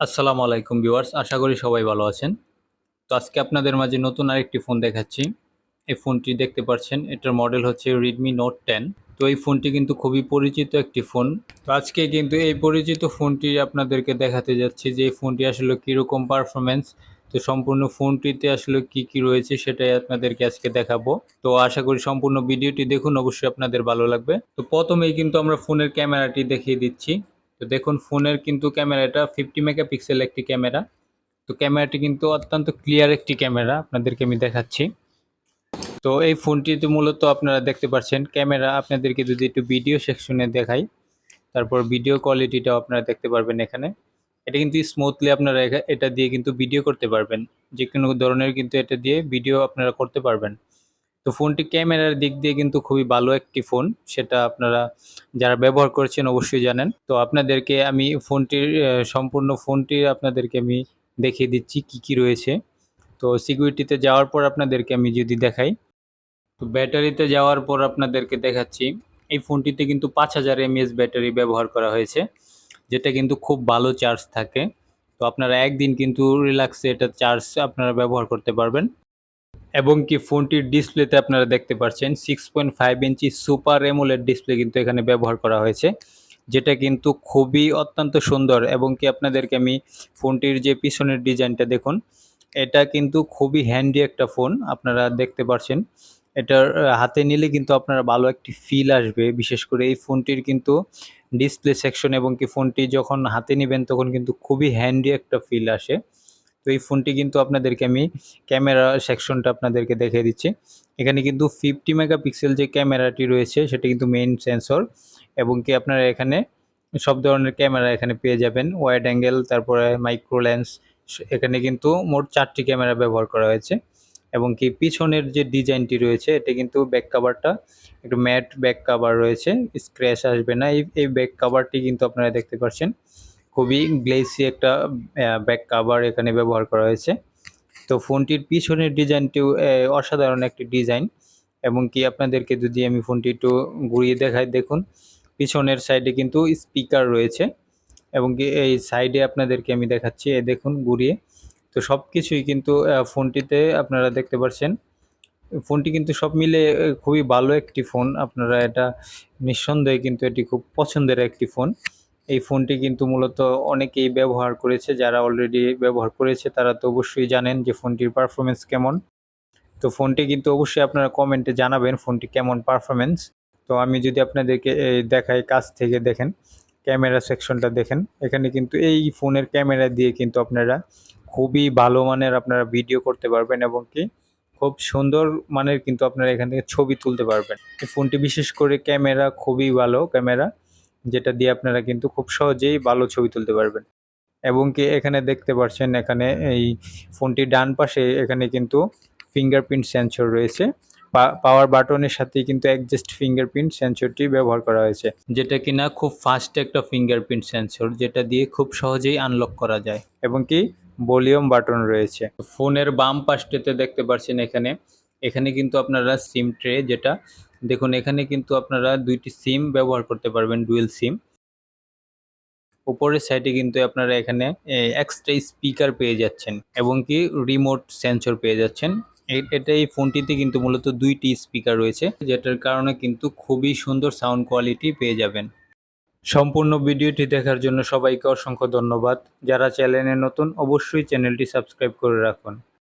আসসালামু আলাইকুম ভিউয়ার্স, আশা করি সবাই ভালো আছেন। তো আজকে আপনাদের মাঝে নতুন আরেকটি ফোন দেখাচ্ছি। এই ফোনটি দেখতে পাচ্ছেন, এটার মডেল হচ্ছে রেডমি নোট টেন। তো এই ফোনটি কিন্তু খুবই পরিচিত একটি ফোন। তো আজকে কিন্তু এই পরিচিত ফোনটি আপনাদেরকে দেখাতে যাচ্ছি যে এই ফোনটি আসলে কীরকম পারফরমেন্স তো সম্পূর্ণ ফোনটিতে আসলে কি কি রয়েছে সেটাই আপনাদেরকে আজকে দেখাবো। তো আশা করি সম্পূর্ণ ভিডিওটি দেখুন, অবশ্যই আপনাদের ভালো লাগবে। তো প্রথমেই কিন্তু আমরা ফোনের ক্যামেরাটি দেখিয়ে দিচ্ছি। তো দেখুন, ফোনের কিন্তু ক্যামেরাটা ফিফটি মেগাপিক্সেল একটি ক্যামেরা। তো ক্যামেরাটি কিন্তু অত্যন্ত ক্লিয়ার একটি ক্যামেরা, আপনাদেরকে আমি দেখাচ্ছি। তো এই ফোনটিতে মূলত আপনারা দেখতে পাচ্ছেন, ক্যামেরা আপনাদেরকে যদি একটু ভিডিও সেকশনে দেখাই, তারপর ভিডিও কোয়ালিটিটাও আপনারা দেখতে পারবেন এখানে। এটা কিন্তু স্মুথলি আপনারা এটা দিয়ে কিন্তু ভিডিও করতে পারবেন। যে কোনো ধরনের কিন্তু এটা দিয়ে ভিডিও আপনারা করতে পারবেন। তো ফোনটি ক্যামেরার দিক দিয়ে কিন্তু খুবই ভালো একটি ফোন, সেটা আপনারা যারা ব্যবহার করছেন অবশ্যই জানেন। তো আপনাদেরকে আমি ফোনটির সম্পূর্ণ ফোনটির আপনাদেরকে আমি দেখিয়ে দিচ্ছি কি কি রয়েছে। তো সিকিউরিটিতে যাওয়ার পর আপনাদেরকে আমি যদি দেখাই, তো ব্যাটারিতে যাওয়ার পর আপনাদেরকে দেখাচ্ছি, এই ফোনটিতে কিন্তু পাঁচ হাজার এমএএস ব্যাটারি ব্যবহার করা হয়েছে, যেটা কিন্তু খুব ভালো চার্জ থাকে। তো আপনারা একদিন কিন্তু রিল্যাক্সে এটা চার্জ আপনারা ব্যবহার করতে পারবেন। এবং কি ফোনটির ডিসপ্লেতে আপনারা দেখতে পাচ্ছেন সিক্স পয়েন্ট ফাইভ ইঞ্চি সুপার এমোলেড ডিসপ্লে কিন্তু এখানে ব্যবহার করা হয়েছে, যেটা কিন্তু খুবই অত্যন্ত সুন্দর এবং কি আপনাদেরকে আমি ফোনটির যে পিছনের ডিজাইনটা দেখুন, এটা কিন্তু খুবই হ্যান্ডি একটা ফোন, আপনারা দেখতে পাচ্ছেন এটার হাতে নিলে কিন্তু আপনারা ভালো একটি ফিল আসবে, বিশেষ করে এই ফোনটির কিন্তু ডিসপ্লে সেকশন এবং কি ফোনটি যখন হাতে নেবেন তখন কিন্তু খুবই হ্যান্ডি একটা ফিল আসে। তো এই ফোনটি কিন্তু আপনাদেরকে আমি ক্যামেরা সেকশনটা আপনাদেরকে দেখিয়ে দিচ্ছি। এখানে কিন্তু ফিফটি মেগাপিক্সেল যে ক্যামেরাটি রয়েছে, সেটা কিন্তু মেইন সেন্সর এবং কি আপনারা এখানে সব ধরনের ক্যামেরা এখানে পেয়ে যাবেন। ওয়াইড অ্যাঙ্গেল তারপরে মাইক্রো লেন্স এখানে কিন্তু মোট চারটি ক্যামেরা ব্যবহার করা হয়েছে এবং কি পিছনের যে ডিজাইনটি রয়েছে, এটা কিন্তু ব্যাক কাভারটা একটু ম্যাট ব্যাক কাভার রয়েছে স্ক্র্যাচ আসবে না। এই এই ব্যাক কাভারটি কিন্তু আপনারা দেখতে পাচ্ছেন খুবই গ্লেসি একটা ব্যাক কাভার এখানে ব্যবহার করা হয়েছে। তো ফোনটির পিছনের ডিজাইনটিও অসাধারণ একটি ডিজাইন। এবং কি আপনাদেরকে যদি আমি ফোনটি একটু ঘুরিয়ে দেখাই, দেখুন, পিছনের সাইডে কিন্তু স্পিকার রয়েছে। এবং কি এই সাইডে আপনাদেরকে আমি দেখাচ্ছি, এ দেখুন, ঘুরিয়ে। তো সব কিছুই কিন্তু ফোনটিতে আপনারা দেখতে পাচ্ছেন ফোনটি কিন্তু সব মিলে খুবই ভালো একটি ফোন। আপনারা এটা নিঃসন্দেহে কিন্তু এটি খুব পছন্দের একটি ফোন। এই ফোনটি কিন্তু মূলত অনেকেই ব্যবহার করেছে, যারা অলরেডি ব্যবহার করেছে, তারা তো অবশ্যই জানেন যে ফোনটির পারফরমেন্স কেমন। তো ফোনটি কিন্তু অবশ্যই আপনারা কমেন্টে জানাবেন ফোনটি কেমন পারফরমেন্স তো আমি যদি আপনাদেরকে দেখাই কাছ থেকে দেখেন, ক্যামেরা সেকশনটা দেখেন, এখানে কিন্তু এই ফোনের ক্যামেরা দিয়ে কিন্তু আপনারা খুবই ভালো মানের আপনারা ভিডিও করতে পারবেন এবং কি খুব সুন্দর মানের কিন্তু আপনারা এখান থেকে ছবি তুলতে পারবেন। ফোনটি বিশেষ করে ক্যামেরা খুবই ভালো, ক্যামেরা যেটা দিয়ে আপনারা কিন্তু খুব সহজেই ভালো ছবি তুলতে পারবেন। এবং কি এখানে দেখতে পাচ্ছেন এখানে এই ফোনটির ডান পাশে এখানে কিন্তু ফিঙ্গারপ্রিন্ট সেন্সর রয়েছে। পাওয়ার বাটনের সাথে কিন্তু অ্যাডজাস্ট ফিঙ্গারপ্রিন্ট সেন্সরটি ব্যবহার করা হয়েছে। যেটা কিনা খুব ফাস্ট একটা ফিঙ্গারপ্রিন্ট সেন্সর যেটা দিয়ে খুব সহজেই আনলক করা যায়। এবং কি ভলিউম বাটন রয়েছে। ফোনের বাম পাশটিতে দেখতে পাচ্ছেন এখানে এখানে কিন্তু আপনারা সিম ট্রে যেটা, দেখুন এখানে কিন্তু আপনারা দুইটি সিম ব্যবহার করতে পারবেন ডুয়েল সিম উপরের সাইডে কিন্তু আপনারা এখানে এক্সট্রা স্পিকার পেয়ে যাচ্ছেন এবং কি রিমোট সেন্সর পেয়ে যাচ্ছেন। এটা এই ফোনটিতে কিন্তু মূলত দুইটি স্পিকার রয়েছে, যেটার কারণে কিন্তু খুবই সুন্দর সাউন্ড কোয়ালিটি পেয়ে যাবেন। সম্পূর্ণ ভিডিওটি দেখার জন্য সবাইকে অসংখ্য ধন্যবাদ। যারা চ্যানেলে নতুন, অবশ্যই চ্যানেলটি সাবস্ক্রাইব করে রাখুন।